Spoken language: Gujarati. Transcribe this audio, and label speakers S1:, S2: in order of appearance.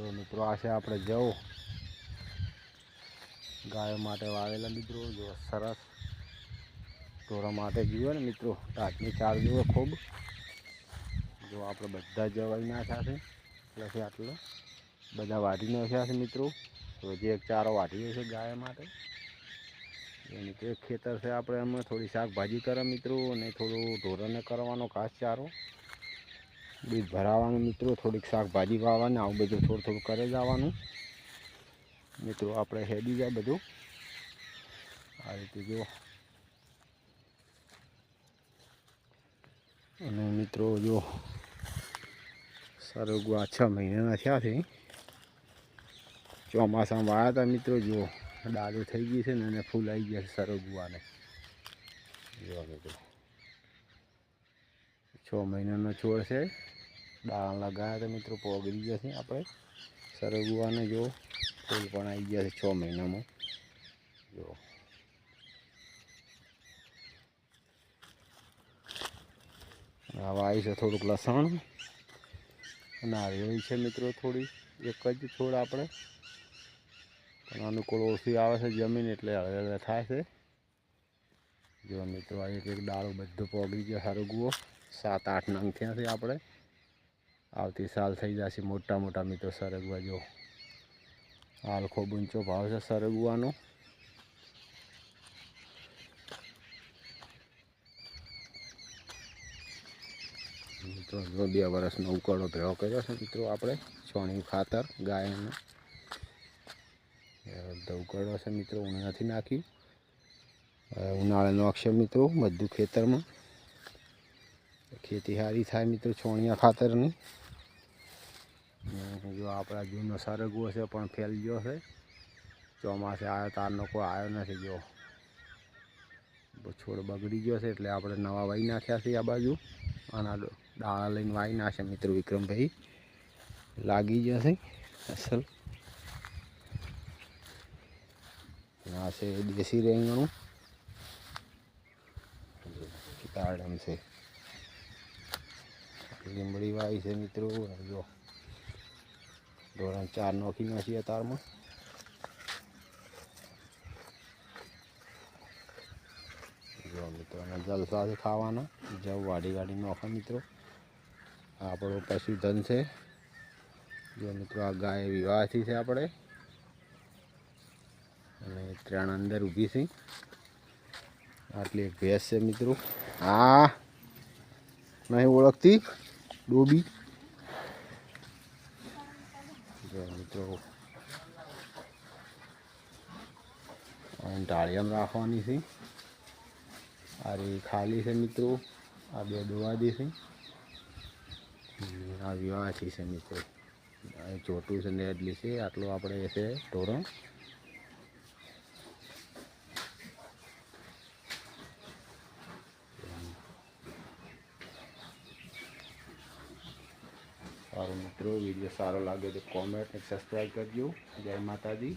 S1: જો મિત્રો, આ છે આપણે જવું. ગાયો માટે વાવેલા મિત્રો, જો સરસ ઢોરા માટે જુઓ ને મિત્રો ટાટની ચાર જુઓ ખૂબ. જો આપણે બધા જવાઈ નાખ્યા છે, એટલે આટલો. બધા વાઢી નાખ્યા છે મિત્રો. હજી એક ચારો વાઢીએ છે ગાય માટે. એની એક ખેતર છે આપણે એમાં થોડી શાકભાજી કરે મિત્રો, અને થોડું ઢોરણને કરવાનો ઘાસ ચારો. બીજ ભરાવાનું મિત્રો, થોડીક શાકભાજી વાવવાને, આવું બધું થોડું થોડું કરે જવાનું. મિત્રો, આપણે હેડી જાય બધું. આ રીતે જો અને મિત્રો જો સરગવા છ મહિનાના થયા છે. ચોમાસામાં વાયા હતા મિત્રો જો ડાળો થઈ ગઈ છે ને, અને ફૂલ આવી ગયા છે સરગવાને. જો મિત્રો. છ મહિનાનો છોડ છે. દાણા લગાવ્યા હતા મિત્રો પોગરી ગયા છે આપણે. સરગવાને જો, ફૂલ પણ આવી ગયા છે છ મહિનામાં. જો. આવા છે થોડુંક લસણ. નારિયેળી છે મિત્રો થોડી, એક જ છોડ આપણે. પણ અનુકૂળ ઓછી આવે છે જમીન એટલે હળવે થાય છે. જો મિત્રો, આ એક એક ડાળો બધો પોગી ગયો સરગવો. સાત, આઠ નંગ થયા આપણે. આવતી સાલ થઈ જશે મોટા મોટા મિત્રો સરગવા, જો. હાલ ખૂબ ઊંચો ભાવ છે સરગવાનો. મિત્રો બે વર્ષનો ઉકળો ભેળો કર્યો છે મિત્રો આપણે છોણિયું ખાતર, ગાયનું. ઉકળો છે મિત્રો હું નથી નાખ્યું ઉનાળાનો ઉનાળે નાખશે મિત્રો, બધું ખેતરમાં. ખેતી સારી થાય મિત્રો છોણિયા ખાતરની અને જો આપણા જૂનો સરગવો છે પણ ફેલ ગયો છે ચોમાસે આવ્યો તારનો કોઈ આવ્યો નથી જો છોડ બગડી ગયો છે એટલે આપણે નવા વાઈ નાખ્યા છે આ બાજુ આના ડો- દાણા લઈને વાઈ નાખે મિત્રો વિક્રમભાઈ લાગી જશે અસલ આ છે દેશી રેંગણું દાડમ છે લીમડી વાવી છે મિત્રો. જો ધોરણ ચાર નોખી નાખીએ અતારમાં. જો મિત્રો, અને જલસાથી ખાવાના. જવ વાડી વાડી નોખો મિત્રો. આ આપણો પશુધન છે. જો મિત્રો, આ ગાય વિવાહથી છે આપણે. અને ત્રણ અંદર ઊભી છે. આટલી એક ભેંસ છે મિત્રો. હા નહીં ઓળખતી? ડોબી. મિત્રો ઢાળિયામાં રાખવાની છે. આ રે ખાલી છે મિત્રો. આ બે દોવાદી છે. આ વિવાહ છે મિત્રો. ચોટું છે ને એટલી છે. આટલું આપણે છે ધોરણ સારું મિત્રો વીડિયો સારો લાગે તો કોમેન્ટ અને સબસ્ક્રાઈબ કરજો. જય માતાજી.